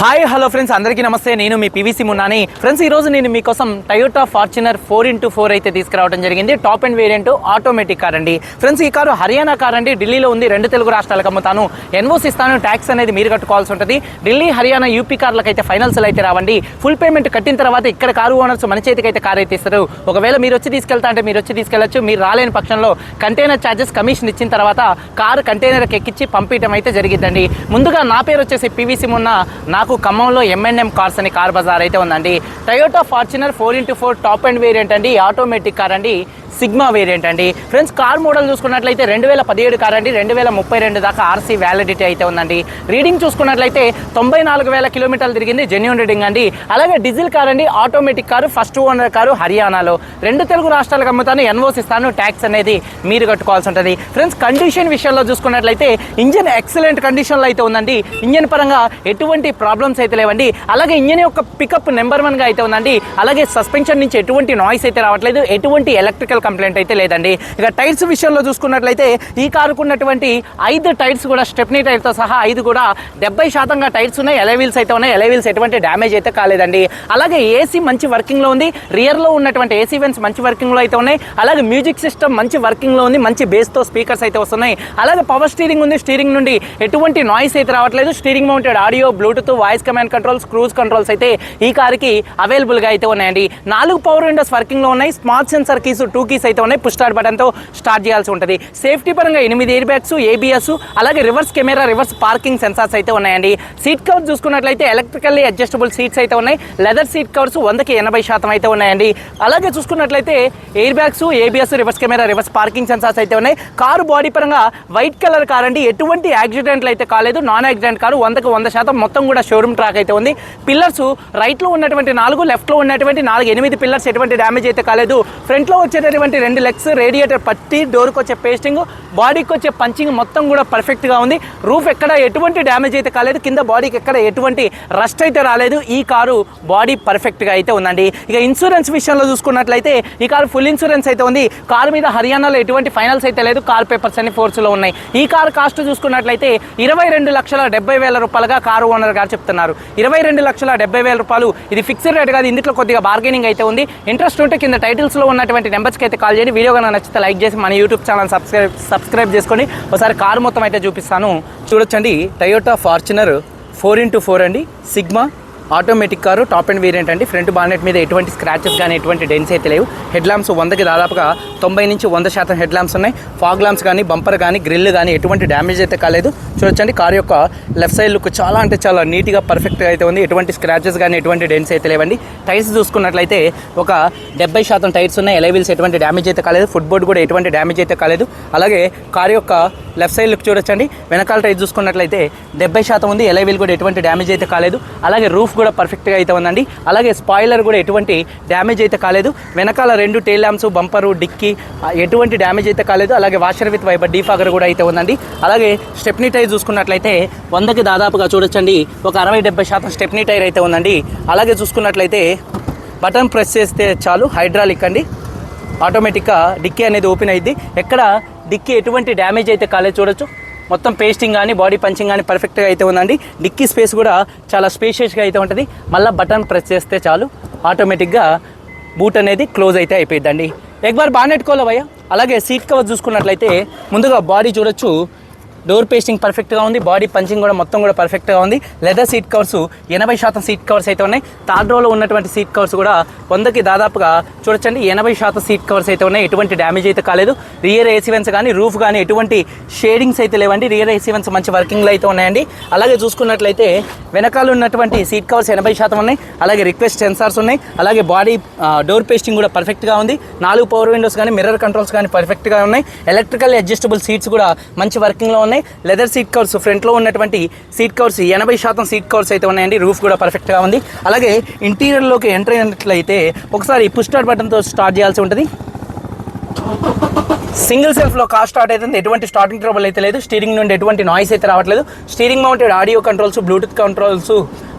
Hi hello friends. అందరికీ నమస్తే. నేను మీ పీవీసీ మున్నాని. ఫ్రెండ్స్ ఈ రోజు నేను మీకోసం Toyota Fortuner four into four అయితే తీసుకురావడం జరిగింది. Top and variant automatic car అండి. ఫ్రెండ్స్ ఈ కారు హర్యానా కార్ అండి. ఢిల్లీలో ఉంది. రెండు తెలుగు రాష్ట్రాలకు అమ్ముతాను. ఎన్ఓస్ ఇస్తాను ట్యాక్స్ అనేది మీరు కట్టుకోవాల్సి ఉంటుంది. ఢిల్లీ హర్యానా యూపీ కార్లకు అయితే ఫైనల్స్ అయితే రావండి. ఫుల్ పేమెంట్ కట్టిన తర్వాత ఇక్కడ కారు ఓనర్స్ మన చేతికి అయితే కార్ అయితే ఇస్తారు. ఒకవేళ మీరు వచ్చి తీసుకెళ్తా అంటే మీరు వచ్చి తీసుకెళ్ళొచ్చు మీరు రాలేని పక్షంలో కంటైనర్ ఛార్జెస్ కమిషన్ ఇచ్చిన తర్వాత కారు కంటైనర్కి ఎక్కించి పంపించడం అయితే జరిగిద్దండి. ముందుగా నా పేరు వచ్చేసి పీవీసీ మున్న. నాకు ఖమ్మంలో ఎంఎన్ఎం కార్స్ అని కార్ బజార్ అయితే ఉందండి. Toyota Fortuner four into four top and variant అండి. ఆటోమేటిక్ కార్ అండి. సిగ్మా వేరియంట్ అండి. ఫ్రెండ్స్ కార్ మోడల్ చూసుకున్నట్లయితే రెండు వేల పదిహేడు కార్ అండి. రెండు వేల ముప్పై రెండు దాకా ఆర్సీ వ్యాలిడిటీ అయితే ఉందండి. రీడింగ్ చూసుకున్నట్లయితే తొంభై నాలుగు వేల కిలోమీటర్లు తిరిగింది జెన్యున్ రీడింగ్ అండి. అలాగే డీజిల్ కార్ అండి. Automatic car first owner car హర్యానాలో. రెండు తెలుగు రాష్ట్రాలకు అమ్ముతాను ఎన్ఓస్ ఇస్తాను ట్యాక్స్ అనేది మీరు కట్టుకోవాల్సి ఉంటుంది. ఫ్రెండ్స్ కండిషన్ విషయంలో చూసుకున్నట్లయితే ఇంజన్ ఎక్సలెంట్ కండిషన్లో అయితే ఉందండి. ఇంజన్ పరంగా ఎటువంటి ప్రాబ్లమ్స్ అయితే లేవండి. అలాగే ఇంజన్ యొక్క పికప్ నెంబర్ వన్గా అయితే ఉందండి. అలాగే సస్పెన్షన్ నుంచి ఎటువంటి నాయిస్ అయితే రావట్లేదు. ఎటువంటి ఎలక్ట్రికల్ కంప్లైంట్ అయితే లేదండి. ఇక టైర్స్ విషయంలో చూసుకున్నట్లయితే ఈ కారుకు ఉన్నటువంటి ఐదు టైర్స్ కూడా స్టెప్నీ టైర్తో సహా ఐదు కూడా డెబ్బై శాతంగా టైర్స్ ఉన్నాయి. ఎలవీల్స్ అయితే ఉన్నాయి. ఎలవీల్స్ ఎటువంటి డ్యామేజ్ అయితే కాలేదండి. అలాగే ఏసీ మంచి వర్కింగ్లో ఉంది. రియర్లో ఉన్నటువంటి ఏసీ వెన్స్ మంచి వర్కింగ్లో అయితే ఉన్నాయి. అలాగే మ్యూజిక్ సిస్టమ్ మంచి వర్కింగ్లో ఉంది. మంచి బేస్తో స్పీకర్స్ అయితే వస్తున్నాయి. అలాగే పవర్ స్టీరింగ్ ఉంది. స్టీరింగ్ నుండి ఎటువంటి నాయిస్ అయితే రావట్లేదు. Steering mounted audio bluetooth voice command controls cruise controls అయితే ఈ కార్కి అవైలబుల్గా అయితే ఉన్నాయండి. నాలుగు పవర్ విండోస్ వర్కింగ్లో ఉన్నాయి. Smart sensor keys two keys అయితే ఉన్నాయి. పుష్ స్టార్ట్ బటన్తో స్టార్ట్ చేయాల్సి ఉంటుంది. సేఫ్టీ పరంగా ఎనిమిది ఎయిర్ బ్యాగ్స్ ఏబిఎస్ అలాగే reverse camera reverse parking sensors అయితే ఉన్నాయండి. సీట్ కవర్ చూసుకున్నట్లయితే ఎలక్ట్రికల్లీ అడ్జస్టబుల్ సీట్స్ అయితే ఉన్నాయి. లెదర్ సీట్ కవర్స్ వందకి ఎనభై శాతం అయితే ఉన్నాయండి. అలాగే చూసుకున్నట్లయితే air bags ABS reverse camera reverse parking sensors అయితే ఉన్నాయి. కారు బాడీ పరంగా వైట్ కలర్ కార్ అండి. ఎటువంటి యాక్సిడెంట్లు అయితే కాలేదు. నాన్ యాక్సిడెంట్ కారు వందకు వంద శాతం మొత్తం కూడా షోరూమ్ ట్రాక్ అయితే ఉంది. పిల్లర్స్ రైట్లో ఉన్నటువంటి నాలుగు లెఫ్ట్లో ఉన్నటువంటి నాలుగు ఎనిమిది పిల్లర్స్ ఎటువంటి డ్యామేజ్ అయితే కాలేదు. ఫ్రంట్లో వచ్చేటటువంటి రెండు లెగ్స్ రేడియేటర్ పట్టి డోర్కి వచ్చే పేస్టింగ్ బాడీకి వచ్చే పంచింగ్ మొత్తం కూడా పర్ఫెక్ట్గా ఉంది. రూఫ్ ఎక్కడ ఎటువంటి డ్యామేజ్ అయితే కాలేదు. కింద బాడీకి ఎక్కడ ఎటువంటి రస్ట్ అయితే రాలేదు. ఈ కారు బాడీ పర్ఫెక్ట్గా అయితే ఉందండి. ఇక ఇన్సూరెన్స్ విషయంలో చూసుకున్నట్లయితే ఈ కారు ఫుల్ ఇన్సూరెన్స్ అయితే ఉంది. కారు మీద హర్యానాలో ఎటువంటి ఫైనల్స్ అయితే లేదు. కార్ పేపర్స్ అన్ని ఫోర్స్లో ఉన్నాయి. ఈ కారు కాస్ట్ చూసుకున్నట్లయితే ఇరవై రెండు లక్షల డెబ్బై వేల రూపాయలుగా కారు ఓనర్ గారు చెప్తున్నారు. ఇరవై రెండు లక్షల డెబ్బై వేల రూపాయలు. ఇది ఫిక్స్డ్ రేట్ కాదు ఇందులో కొద్దిగా బార్గెనింగ్ అయితే ఉంది. ఇంట్రెస్ట్ ఉంటే కింద టైటిల్స్లో ఉన్నటువంటి నెంబర్స్కి అయితే కాల్ చేయండి. వీడియో కనుక నచ్చితే లైక్ చేసి మన యూట్యూబ్ ఛానల్ సబ్స్క్రైబ్ సబ్స్క్రైబ్ చేసుకొని ఒకసారి కారు మొత్తం అయితే చూపిస్తాను. చూడొచ్చండి Toyota Fortuner four into four అండి. Sigma automatic car top and variant అండి. ఫ్రంట్ బానెట్ మీద ఎటువంటి స్క్రాచెస్ కానీ ఎటువంటి డెన్స్ అయితే లేవు. హెడ్ ల్యాంప్స్ వందకి దాదాపుగా తొంభై నుంచి వంద శాతం హెడ్ ల్యాంప్స్ ఉన్నాయి. ఫాగ్ ల్యాంప్స్ కానీ బంపర్ కానీ గ్రిల్ కానీ ఎటువంటి డ్యామేజ్ అయితే కాలేదు. చూడొచ్చండి కార్ యొక్క లెఫ్ట్ సైడ్ లుక్ చాలా అంటే చాలా నీట్గా పర్ఫెక్ట్గా అయితే ఉంది. ఎటువంటి స్క్రాచెస్ కానీ ఎటువంటి డెన్స్ అయితే లేవండి. టైర్స్ చూసుకున్నట్లయితే ఒక డెబ్బై శాతం టైర్స్ ఉన్నాయి. ఎలైవిల్స్ ఎటువంటి డ్యామేజ్ అయితే కాలేదు. ఫుట్ బోర్డ్ కూడా ఎటువంటి డ్యామేజ్ అయితే కాలేదు. అలాగే కార్ యొక్క లెఫ్ట్ సైడ్ లుక్ చూడొచ్చండి. వెనకాల టైర్ చూసుకున్నట్లయితే డెబ్బై శాతం ఉంది. ఎలైవిల్ కూడా ఎటువంటి డ్యామేజ్ అయితే కాలేదు. అలాగే రూఫ్ కూడా పర్ఫెక్ట్గా అయితే ఉందండి. అలాగే స్పాయిలర్ కూడా ఎటువంటి డ్యామేజ్ అయితే కాలేదు. వెనకాల రెండు టైల్ ల్యాంప్స్ బంపరు డిక్కీ ఎటువంటి డ్యామేజ్ అయితే కాలేదు. అలాగే వాషర్ విత్ వైబర్ డీఫాగర్ కూడా అయితే ఉందండి. అలాగే స్టెప్నీ టైర్ చూసుకున్నట్లయితే వందకి దాదాపుగా చూడొచ్చండి. ఒక అరవై డెబ్బై శాతం స్టెప్నీ టైర్ అయితే ఉందండి. అలాగే చూసుకున్నట్లయితే బటన్ ప్రెస్ చేస్తే చాలు హైడ్రాలిక్ అండి. ఆటోమేటిక్గా డిక్కీ అనేది ఓపెన్ అయింది ఎక్కడ డిక్కీ ఎటువంటి డ్యామేజ్ అయితే కాలేదు చూడొచ్చు. మొత్తం పేస్టింగ్ కానీ బాడీ పంచింగ్ కానీ పర్ఫెక్ట్గా అయితే ఉందండి. డిక్కీ స్పేస్ కూడా చాలా స్పేషియస్గా అయితే ఉంటుంది. మళ్ళీ బటన్ ప్రెస్ చేస్తే చాలు. ఆటోమేటిక్గా బూట్ అనేది క్లోజ్ అయితే అయిపోయిద్దండి. ఎక్బార్ బాగా నెట్టుకోవాలి భయ్య? అలాగే సీట్ కవర్ చూసుకున్నట్లయితే ముందుగా బాడీ చూడొచ్చు. డోర్ పేస్టింగ్ పర్ఫెక్ట్గా ఉంది బాడీ పంచింగ్ కూడా మొత్తం కూడా పర్ఫెక్ట్గా ఉంది. లెదర్ సీట్ కవర్స్ ఎనభై శాతం సీట్ కవర్స్ అయితే ఉన్నాయి. థర్డ్ రోలో ఉన్నటువంటి సీట్ కవర్స్ కూడా వందకి దాదాపుగా చూడొచ్చండి ఎనభై శాతం సీట్ కవర్స్ అయితే ఉన్నాయి. ఎటువంటి డ్యామేజ్ అయితే కాలేదు. రియర్ ఏసీవెన్స్ కానీ రూఫ్ కానీ ఎటువంటి షేడింగ్స్ అయితే లేవండి. రియర్ ఏసీవెన్స్ మంచి వర్కింగ్లో అయితే ఉన్నాయండి. అలాగే చూసుకున్నట్లయితే వెనకాల ఉన్నటువంటి సీట్ కవర్స్ ఎనభై శాతం ఉన్నాయి. అలాగే రిక్వెస్ట్ సెన్సార్స్ ఉన్నాయి. అలాగే బాడీ డోర్ పేస్టింగ్ కూడా పర్ఫెక్ట్గా ఉంది. నాలుగు పవర్ విండోస్ కానీ మిర్రర్ కంట్రోల్స్ కానీ పర్ఫెక్ట్గా ఉన్నాయి. ఎలక్ట్రికల్ అడ్జస్టబుల్ సీట్స్ కూడా మంచి వర్కింగ్లో ఉన్నాయి. లెదర్ సీట్ కవర్స్ ఫ్రంట్లో ఉన్నటువంటి సీట్ కవర్స్ ఎనభై శాతం సీట్ కవర్స్ అయితే ఉన్నాయండి. రూఫ్ కూడా పర్ఫెక్ట్గా ఉంది. అలాగే ఇంటీరియర్లోకి ఎంటర్ అయినట్లయితే ఒకసారి పుష్ స్టార్ట్ బటన్తో స్టార్ట్ చేయాల్సి ఉంటుంది. సింగిల్ సెల్ఫ్లో కార్ స్టార్ట్ అవుతుంది. ఎటువంటి స్టార్టింగ్ ట్రబుల్ అయితే లేదు. స్టీరింగ్ నుండి ఎటువంటి నాయిస్ అయితే రావట్లేదు. Steering mounted audio controls bluetooth controls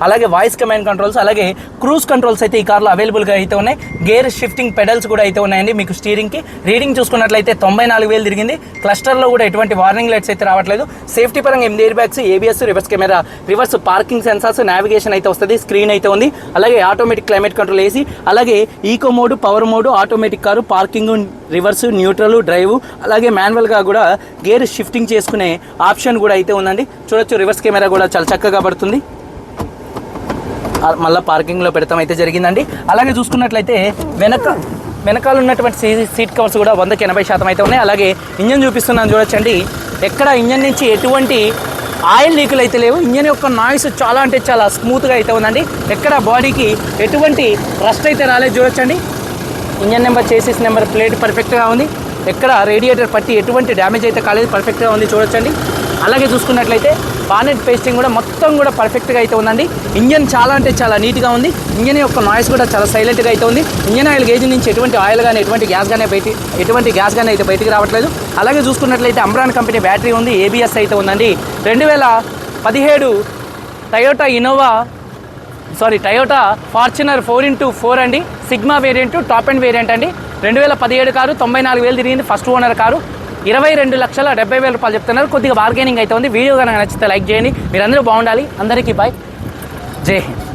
అలాగే వాయిస్ కమాండ్ కంట్రోల్స్ అలాగే క్రూజ్ కంట్రోల్స్ అయితే ఈ కార్లో అవైలబుల్గా అయితే ఉన్నాయి. గేర్ షిఫ్టింగ్ పెడల్స్ కూడా అయితే ఉన్నాయండి మీకు స్టీరింగ్కి. రీడింగ్ చూసుకున్నట్లయితే తొంభై నాలుగు వేలు తిరిగింది. క్లస్టర్లో కూడా ఎటువంటి వార్నింగ్ లైట్స్ అయితే రావట్లేదు. సేఫ్టీ పరంగా ఎనిమిది air bags ABS reverse camera reverse parking sensors navigation అయితే వస్తుంది. స్క్రీన్ అయితే ఉంది. అలాగే ఆటోమేటిక్ క్లైమేట్ కంట్రోల్ ఏసీ అలాగే eco mode power mode automatic car parking reverse neutral drive అలాగే మాన్యువల్గా కూడా గేర్ షిఫ్టింగ్ చేసుకునే ఆప్షన్ కూడా అయితే ఉందండి. చూడొచ్చు రివర్స్ కెమెరా కూడా చాలా చక్కగా పడుతుంది. మళ్ళీ పార్కింగ్లో పెడతాం. అయితే జరిగిందండి. అలాగే చూసుకున్నట్లయితే వెనక వెనకాల ఉన్నటువంటి సీ- సీట్ కవర్స్ కూడా వందకి ఎనభై శాతం అయితే ఉన్నాయి. అలాగే ఇంజన్ చూపిస్తున్నాను చూడొచ్చండి. ఎక్కడ ఇంజన్ నుంచి ఎటువంటి ఆయిల్ లీకులు అయితే లేవు. ఇంజన్ యొక్క నాయిస్ చాలా అంటే చాలా స్మూత్గా అయితే ఉందండి. ఎక్కడ బాడీకి ఎటువంటి రస్ట్ అయితే రాలేదు చూడొచ్చండి. ఇంజన్ నెంబర్ చేసేసి నెంబర్ ప్లేట్ పర్ఫెక్ట్గా ఉంది. ఎక్కడ రేడియేటర్ పట్టి ఎటువంటి డ్యామేజ్ అయితే కాలేదు పర్ఫెక్ట్గా ఉంది చూడొచ్చండి. అలాగే చూసుకున్నట్లయితే బానెట్ పేస్టింగ్ కూడా మొత్తం కూడా పర్ఫెక్ట్గా అయితే ఉందండి. ఇంజన్ చాలా అంటే చాలా నీట్గా ఉంది. ఇంజన్ యొక్క నాయిస్ కూడా చాలా సైలెంట్గా అయితే ఉంది. ఇంజన్ ఆయిల్ గేజ్ నుంచి ఎటువంటి ఆయిల్ కానీ ఎటువంటి గ్యాస్ కానీ బయట ఎటువంటి గ్యాస్ కానీ అయితే బయటికి రావట్లేదు. అలాగే చూసుకున్నట్లయితే అమ్రాన్ కంపెనీ బ్యాటరీ ఉంది ఏబిఎస్ అయితే ఉందండి. రెండు వేల పదిహేడు Toyota Innova sorry Toyota Fortuner four into four అండి. Sigma variant top and variant అండి. రెండు వేల పదిహేడు కారు తొంభై నాలుగు వేలు తిరిగింది ఫస్ట్ ఓనర్ కారు. ఇరవై రెండు లక్షల డెబ్బై వేల రూపాయలు చెప్తున్నారు. కొద్దిగా బార్గెనింగ్ అయితే ఉంది. వీడియో కనుక నచ్చితే లైక్ చేయండి. మీరందరూ బాగుండాలి. అందరికీ బాయ్ జై హింద్.